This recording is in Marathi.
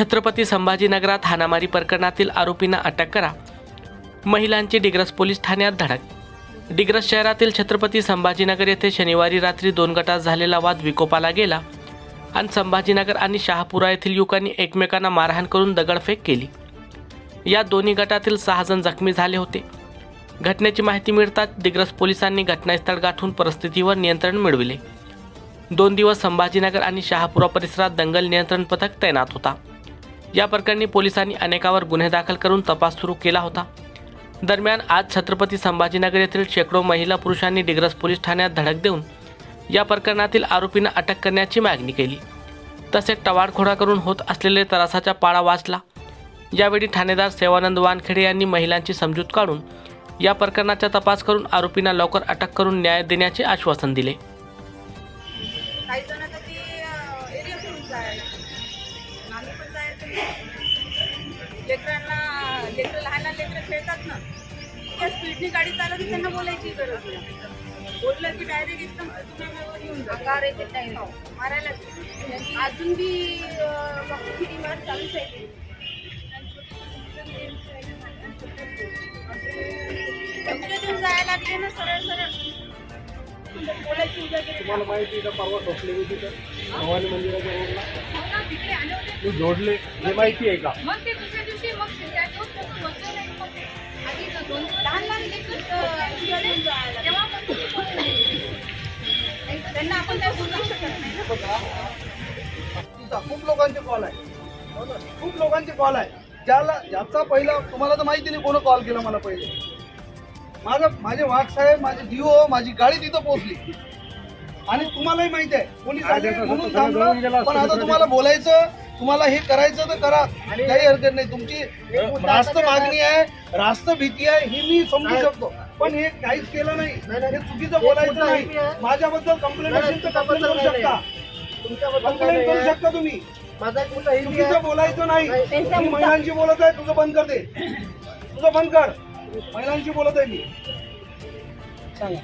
छत्रपती संभाजीनगरात हाणामारी प्रकरणातील आरोपींना अटक करा. महिलांची डिग्रस पोलीस ठाण्यात धडक. डिग्रस शहरातील छत्रपती संभाजीनगर येथे शनिवारी रात्री दोन गटात झालेला वाद विकोपाला गेला. आणि संभाजीनगर आणि शहापुरा येथील युवकांनी एकमेकांना मारहाण करून दगडफेक केली. या दोन्ही गटातील सहा जण जखमी झाले होते. घटनेची माहिती मिळताच दिग्रस पोलिसांनी घटनास्थळ गाठून परिस्थितीवर नियंत्रण मिळविले. दोन दिवस संभाजीनगर आणि शहापुरा परिसरात दंगल नियंत्रण पथक तैनात होता. या प्रकरणी पोलिसांनी अनेकावर गुन्हे दाखल करून तपास सुरू केला होता. दरम्यान आज छत्रपती संभाजीनगर येथील शेकडो महिला पुरुषांनी डिग्रस पोलीस ठाण्यात धडक देऊन या प्रकरणातील आरोपींना अटक करण्याची मागणी केली. तसेच टवाळखोडा करून होत असलेले त्रासाचा पाळा वाचला. यावेळी ठाणेदार सेवानंद वानखेडे यांनी महिलांची समजूत काढून या प्रकरणाचा तपास करून आरोपींना लवकर अटक करून न्याय देण्याचे आश्वासन दिले. आम्ही पण जायचं नाही. लेकरांना लेकरं लहान लहान लेकरं खेळतात ना. त्या स्पीडने गाडी चालवली त्यांना बोलायची गरज नाही. बोललं की डायरेक्ट एकदम तुम्ही येऊन जा मारायला अजून बी किती मार चालूच आहे? जायला लागले ना सरळ सरळ. तुम्हाला माहिती आहे का परवा ठोकले होती तर. भवानी मंदिराच्या रोडला. मी जोडले. हे माहिती आहे का? मग ते दुसऱ्या दिवशी मग त्या दिवस तसं बसलं नाही मग ते आधी तर दोन लहान लहान लेकरं उद्या देऊन जायला तेव्हा पण तुम्ही बोलले नाही. त्यांना आपण काय बोलू शकत नाही ना. तुझा खूप लोकांचे कॉल आहे. खूप लोकांचे कॉल आहे. ज्याला ज्याचा पहिला तुम्हाला तर माहिती नाही कोण कॉल केला मला पहिले. माझा माझे वाघ साहेब माझे जीओ माझी गाडी तिथं पोहोचली. आणि तुम्हालाही माहिती आहे कोणी म्हणून थांबलं पण आता तुम्हाला बोलायचं तुम्हाला हे करायचं तर करा. काही हरकत नाही तुमची रास्त मागणी आहे रास्त भीती आहे ही मी समजू शकतो. पण हे काहीच केलं नाही. हे चुकीचं बोलायचं नाही. माझ्याबद्दल कंप्लेंट असेल तर कंप्लेंट करू शकता. कंप्लेंट करू शकता तुम्ही. चुकीचं बोलायचं नाही. महिलांशी बोलत आहे तुझं बंद कर दे तुझं बंद कर. महिलांशी बोलत आहे मी. सांगा.